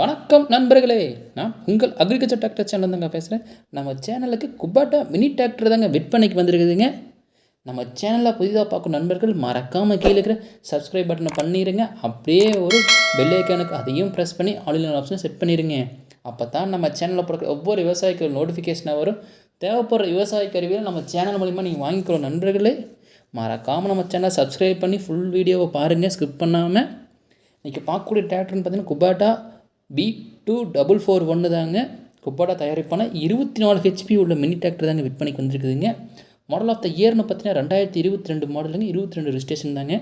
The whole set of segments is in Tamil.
வணக்கம் நண்பர்களே. நான் உங்கள் அக்ரிகல்ச்சர் டிராக்டர் சேனல் தாங்க பேசுகிறேன் நம்ம சேனலுக்கு குபாட்டா மினி டிராக்டர் தாங்க விற்பனைக்கு வந்திருக்குதுங்க. நம்ம சேனலில் புதிதாக பார்க்கும் நண்பர்கள் மறக்காமல் கீழே இருக்கிற சப்ஸ்கிரைப் பட்டனை பண்ணிடுங்க அப்படியே ஒரு பெல்லைக்கானுக்கு அதையும் ப்ரெஸ் பண்ணி ஆன்லைன் ஆப்ஷனை செட் பண்ணிடுங்க அப்போ தான் நம்ம சேனலில் போடுற ஒவ்வொரு விவசாயிக்கு நோட்டிஃபிகேஷனாக வரும். தேவைப்படுற விவசாய கருவியில் நம்ம சேனல் மூலிமா நீங்கள் வாங்கிக்கிறோம் நண்பர்களே. மறக்காமல் நம்ம சேனலை சப்ஸ்கிரைப் பண்ணி ஃபுல் வீடியோவை பாருங்கள் ஸ்கிப் பண்ணாமல் இன்றைக்கி பார்க்கக்கூடிய டிராக்டர்னு பார்த்தீங்கன்னா Kubota B two double four ஒன்று தாங்க. குப்பாடா தயாரிப்பான இருபத்தி நாலு ஹெச்பி உள்ள மினி டிராக்டர் தாங்க விற்பனைக்கு வந்திருக்குதுங்க. மாடல் ஆஃப் த இயர்னு பார்த்தீங்கன்னா ரெண்டாயிரத்தி இருபத்தி ரெண்டு மாடலுங்க இருபத்தி ரெண்டு ரிஜிஸ்ட்ரேஷன் தாங்க.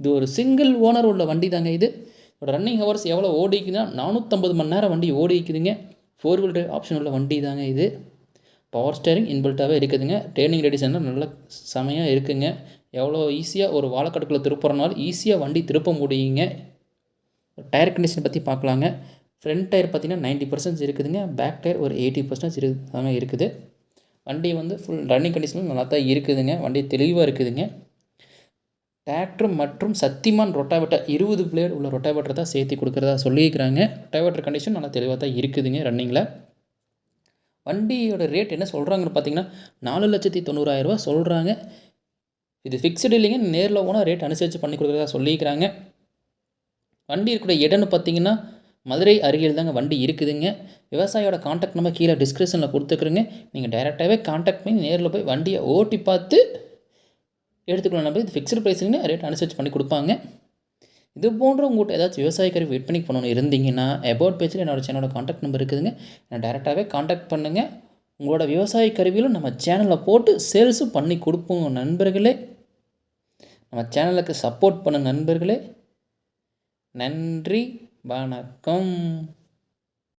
இது ஒரு சிங்கிள் ஓனர் உள்ள வண்டி தாங்க இது ரன்னிங் ஹவர்ஸ் எவ்வளோ ஓடிக்குதுன்னா நானூற்றம்பது மணி நேரம் வண்டி ஓடிக்குதுங்க. ஃபோர் வீல் டிரைவ் ஆப்ஷன் உள்ள வண்டி தாங்க இது. பவர் ஸ்டேரிங் இன்பில்ட்டாகவே இருக்குதுங்க. ட்ரெயினிங் ரெடிஷன்லாம் நல்ல செமையாக இருக்குங்க. எவ்வளோ ஈஸியாக ஒரு வாழைக்கட்டுக்குள்ளே திருப்புறனால ஈஸியாக வண்டி திருப்ப முடியுங்க. டயர் கண்டிஷன் பற்றி பார்க்கலாங்க. ஃப்ரண்ட் டயர் பார்த்திங்கன்னா நைன்ட்டி பர்சன்ட் இருக்குதுங்க. பேக் டயர் ஒரு எயிட்டி பர்சன்ட் இரு தாங்க இருக்குது. வண்டி வந்து ஃபுல் ரன்னிங் கண்டிஷனில் நல்லா தான் இருக்குதுங்க. வண்டி தெளிவாக இருக்குதுங்க. டிராக்டர் மற்றும் சத்திமான் ரொட்டாவேட்டர் இருபது பிளேட் உள்ள ரொட்டாவேட்டர் தான் சேர்த்து கொடுக்குறதா சொல்லியிருக்கிறாங்க. ரொட்டாவேட்டர் கண்டிஷன் நல்லா தெளிவாக தான் இருக்குதுங்க ரன்னிங்கில் வண்டியோட ரேட் என்ன சொல்கிறாங்கன்னு பார்த்தீங்கன்னா நாலு லட்சத்தி தொண்ணூறாயிரரூவா சொல்கிறாங்க இது ஃபிக்ஸ்டு இல்லைங்க. நேரில் போனால் ரேட் அனுசரித்து பண்ணி கொடுக்குறதா சொல்லியிருக்கிறாங்க. வண்டி இருக்கிற இடம்னு பார்த்தீங்கன்னா மதுரை அருகில் தாங்க வண்டி இருக்குதுங்க. விவசாயியோட காண்டாக்ட் நம்பர் கீழே டிஸ்கிரிப்ஷனில் கொடுத்துக்குறேங்க. நீங்கள் டைரெக்டாகவே காண்டாக்ட் பண்ணி நேரில் போய் வண்டியை ஓட்டி பார்த்து எடுத்துக்கலாம் நம்ம இது ஃபிக்ஸ்டு ப்ரைஸுங்க ரேட் அனுசரிச்சு பண்ணி கொடுப்பாங்க. இது போன்ற உங்கள்கிட்ட ஏதாச்சும் விவசாய கருவி விற்பனை பண்ணணும் இருந்தீங்கன்னா அபவுட் பேஜில் என்னோடய சேனலோட காண்டாக்ட் நம்பர் இருக்குதுங்க. நான் டேரெக்டாகவே காண்டாக்ட் பண்ணுங்கள் உங்களோட விவசாய கருவியிலும் நம்ம சேனலில் போட்டு சேல்ஸும் பண்ணி கொடுப்போம் நண்பர்களே. நம்ம சேனலுக்கு சப்போர்ட் பண்ண நண்பர்களே. நன்றி. வணக்கம்.